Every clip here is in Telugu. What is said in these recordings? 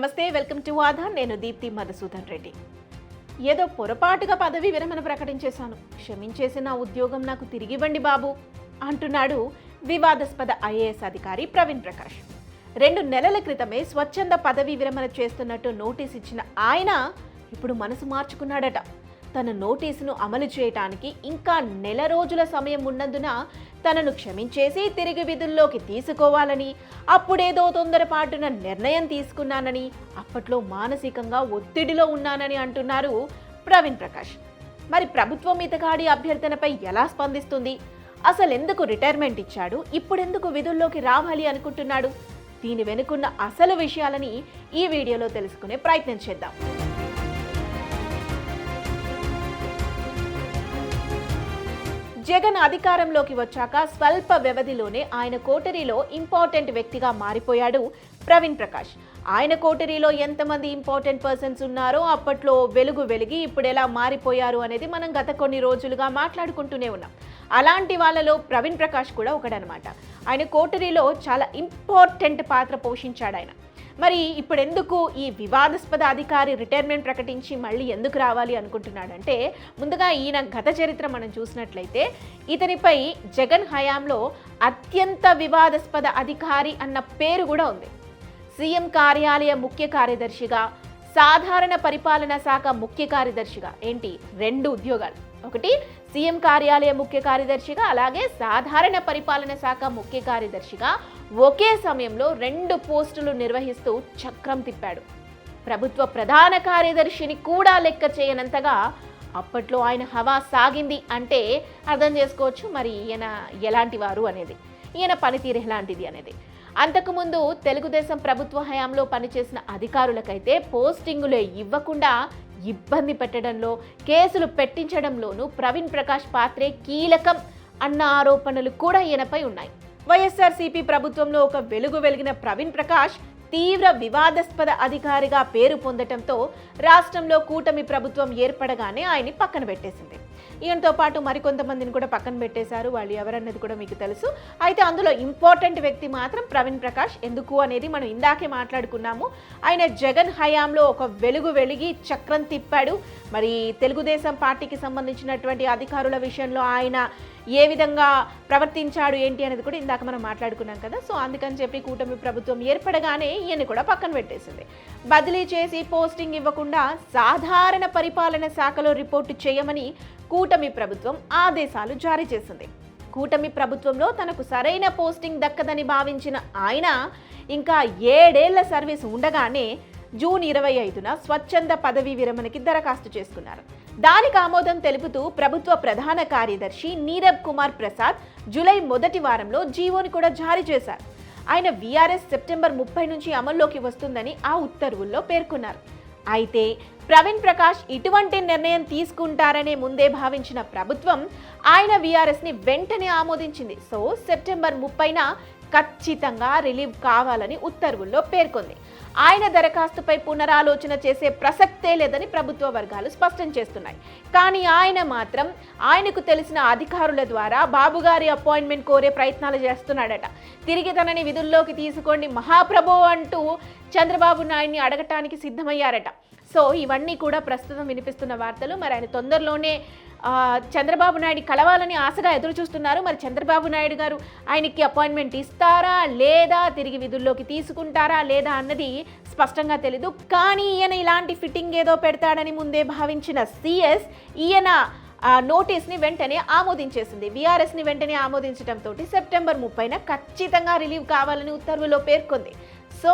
నమస్తే వెల్కమ్ టు ఆధార్ నేను దీప్తి మధుసూదన్ రెడ్డి. ఏదో పొరపాటుగా పదవి విరమణ ప్రకటించేశాను. క్షమించేసి నా ఉద్యోగం నాకు తిరిగివ్వండి బాబు అంటున్నాడు వివాదాస్పద ఐఏఎస్ అధికారి ప్రవీణ్ ప్రకాష్. రెండు నెలల క్రితమే స్వచ్ఛంద పదవి విరమణ చేస్తున్నట్టు నోటీస్ ఇచ్చిన ఆయన ఇప్పుడు మనసు మార్చుకున్నాడట. తన నోటీసును అమలు చేయటానికి ఇంకా నెల రోజుల సమయం ఉన్నందున తనను క్షమించేసి తిరిగి విధుల్లోకి తీసుకోవాలని అప్పుడేదో తొందరపాటున నిర్ణయం తీసుకున్నానని అప్పట్లో మానసికంగా ఒత్తిడిలో ఉన్నానని అంటున్నారు ప్రవీణ్ ప్రకాష్. మరి ప్రభుత్వం ఇతగాడి అభ్యర్థనపై ఎలా స్పందిస్తుంది? అసలు ఎందుకు రిటైర్మెంట్ ఇచ్చాడు? ఇప్పుడెందుకు విధుల్లోకి రావాలి అనుకుంటున్నాడు? దీని వెనుకున్న అసలు విషయాలని ఈ వీడియోలో తెలుసుకునే ప్రయత్నం చేద్దాం. జగన్ అధికారంలోకి వచ్చాక స్వల్ప వ్యవధిలోనే ఆయన కోటరీలో ఇంపార్టెంట్ వ్యక్తిగా మారిపోయాడు ప్రవీణ్ ప్రకాష్. ఆయన కోటరీలో ఎంతమంది ఇంపార్టెంట్ పర్సన్స్ ఉన్నారో అప్పట్లో వెలుగు వెలిగి ఇప్పుడు ఎలా మారిపోయారు అనేది మనం గత కొన్ని రోజులుగా మాట్లాడుకుంటూనే ఉన్నాం. అలాంటి వాళ్ళలో ప్రవీణ్ ప్రకాష్ కూడా ఒకడనమాట ఆయన కోటరీలో చాలా ఇంపార్టెంట్ పాత్ర పోషించాడు ఆయన. మరి ఇప్పుడు ఎందుకు ఈ వివాదాస్పద అధికారి రిటైర్మెంట్ ప్రకటించి మళ్ళీ ఎందుకు రావాలి అనుకుంటున్నాడంటే ముందుగా ఈయన గత చరిత్ర మనం చూసినట్లయితే ఇతనిపై జగన్ హయాంలో అత్యంత వివాదాస్పద అధికారి అన్న పేరు కూడా ఉంది. సీఎం కార్యాలయ ముఖ్య కార్యదర్శిగా సాధారణ పరిపాలన శాఖ ముఖ్య కార్యదర్శిగా ఏంటి? రెండు ఉద్యోగాలు. ఒకటి సీఎం కార్యాలయ ముఖ్య కార్యదర్శిగా అలాగే సాధారణ పరిపాలన శాఖ ముఖ్య కార్యదర్శిగా ఒకే సమయంలో రెండు పోస్టులు నిర్వహిస్తూ చక్రం తిప్పాడు. ప్రభుత్వ ప్రధాన కార్యదర్శిని కూడా లెక్క చేయనంతగా అప్పట్లో ఆయన హవా సాగింది అంటే అర్థం చేసుకోవచ్చు మరి ఈయన ఎలాంటి వారు అనేది. ఈయన పనితీరు ఎలాంటిది అనేది. అంతకుముందు తెలుగుదేశం ప్రభుత్వ హయాంలో పనిచేసిన అధికారులకైతే పోస్టింగులే ఇవ్వకుండా ఇబ్బంది పెట్టడంలో కేసులు పెట్టించడంలోనూ ప్రవీణ్ ప్రకాష్ పాత్రే కీలకం అన్న ఆరోపణలు కూడా ఈయనపై ఉన్నాయి. వైఎస్ఆర్సీపీ ప్రభుత్వంలో ఒక వెలుగు వెలిగిన ప్రవీణ్ ప్రకాష్ తీవ్ర వివాదాస్పద అధికారిగా పేరు పొందటంతో రాష్ట్రంలో కూటమి ప్రభుత్వం ఏర్పడగానే ఆయన్ని పక్కన పెట్టేసింది. ఈయనతో పాటు మరికొంతమందిని కూడా పక్కన పెట్టేశారు. వాళ్ళు ఎవరన్నది కూడా మీకు తెలుసు. అయితే అందులో ఇంపార్టెంట్ వ్యక్తి మాత్రం ప్రవీణ్ ప్రకాష్. ఎందుకు అనేది మనం ఇందాకే మాట్లాడుకున్నాము. ఆయన జగన్ హయాంలో ఒక వెలుగు వెలిగి చక్రం తిప్పాడు. మరి తెలుగుదేశం పార్టీకి సంబంధించినటువంటి అధికారుల విషయంలో ఆయన ఏ విధంగా ప్రవర్తించాడు ఏంటి అనేది కూడా ఇందాక మనం మాట్లాడుకున్నాం కదా. సో అందుకని చెప్పి కూటమి ప్రభుత్వం ఏర్పడగానే ఈయన్ని కూడా పక్కన పెట్టేసింది. బదిలీ చేసి పోస్టింగ్ ఇవ్వకుండా సాధారణ పరిపాలన శాఖలో రిపోర్టు చేయమని కూటమి ప్రభుత్వం ఆదేశాలు జారీ చేసింది. కూటమి ప్రభుత్వంలో తనకు సరైన పోస్టింగ్ దక్కదని భావించిన ఆయన ఇంకా ఏడేళ్ళ సర్వీస్ ఉండగానే జూన్ ఇరవై ఐదున స్వచ్ఛంద పదవీ విరమణకి దరఖాస్తు చేసుకున్నారు. దానికి ఆమోదం తెలుపుతూ ప్రభుత్వ ప్రధాన కార్యదర్శి నీరబ్ కుమార్ ప్రసాద్ జూలై మొదటి వారంలో జీవోని కూడా జారీ చేశారు. ఆయన వీఆర్ఎస్ సెప్టెంబర్ ముప్పై నుంచి అమల్లోకి వస్తుందని ఆ ఉత్తర్వుల్లో పేర్కొన్నారు. అయితే ప్రవీణ్ ప్రకాష్ ఇటువంటి నిర్ణయం తీసుకుంటారనే ముందే భావించిన ప్రభుత్వం ఆయన వీఆర్ఎస్ని వెంటనే ఆమోదించింది. సో సెప్టెంబర్ ముప్పైన ఖచ్చితంగా రిలీవ్ కావాలని ఉత్తర్వుల్లో పేర్కొంది. ఆయన దరఖాస్తుపై పునరాలోచన చేసే ప్రసక్తే లేదని ప్రభుత్వ వర్గాలు స్పష్టం చేస్తున్నాయి. కానీ ఆయన మాత్రం ఆయనకు తెలిసిన అధికారుల ద్వారా బాబుగారి అపాయింట్మెంట్ కోరే ప్రయత్నాలు చేస్తున్నాడట. తిరిగి తనని విధుల్లోకి తీసుకోండి మహాప్రభు అంటూ చంద్రబాబు నాయుడిని అడగటానికి సిద్ధమయ్యారట. సో ఇవన్నీ కూడా ప్రస్తుతం వినిపిస్తున్న వార్తలు. మరి ఆయన తొందరలోనే చంద్రబాబు నాయుడు కలవాలని ఆశగా ఎదురు చూస్తున్నారు. మరి చంద్రబాబు నాయుడు గారు ఆయనకి అపాయింట్మెంట్ ఇస్తారా లేదా తిరిగి విధుల్లోకి తీసుకుంటారా లేదా అన్నది స్పష్టంగా తెలీదు. కానీ ఈయన ఇలాంటి ఫిట్టింగ్ ఏదో పెడతాడని ముందే భావించిన సిఎస్ ఈయన ఆ నోటీస్ని వెంటనే ఆమోదించేసింది. వీఆర్ఎస్ని వెంటనే ఆమోదించడంతో సెప్టెంబర్ ముప్పైన ఖచ్చితంగా రిలీవ్ కావాలని ఉత్తర్వులో పేర్కొంది. సో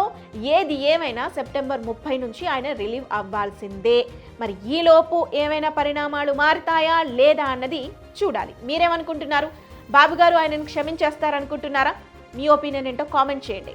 ఏది ఏమైనా సెప్టెంబర్ ముప్పై నుంచి ఆయన రిలీవ్ అవ్వాల్సిందే. మరి ఈలోపు ఏమైనా పరిణామాలు మారుతాయా లేదా అన్నది చూడాలి. మీరేమనుకుంటున్నారు? బాబు గారు ఆయనను క్షమించేస్తారనుకుంటున్నారా? మీ ఒపీనియన్ ఏంటో కామెంట్ చేయండి.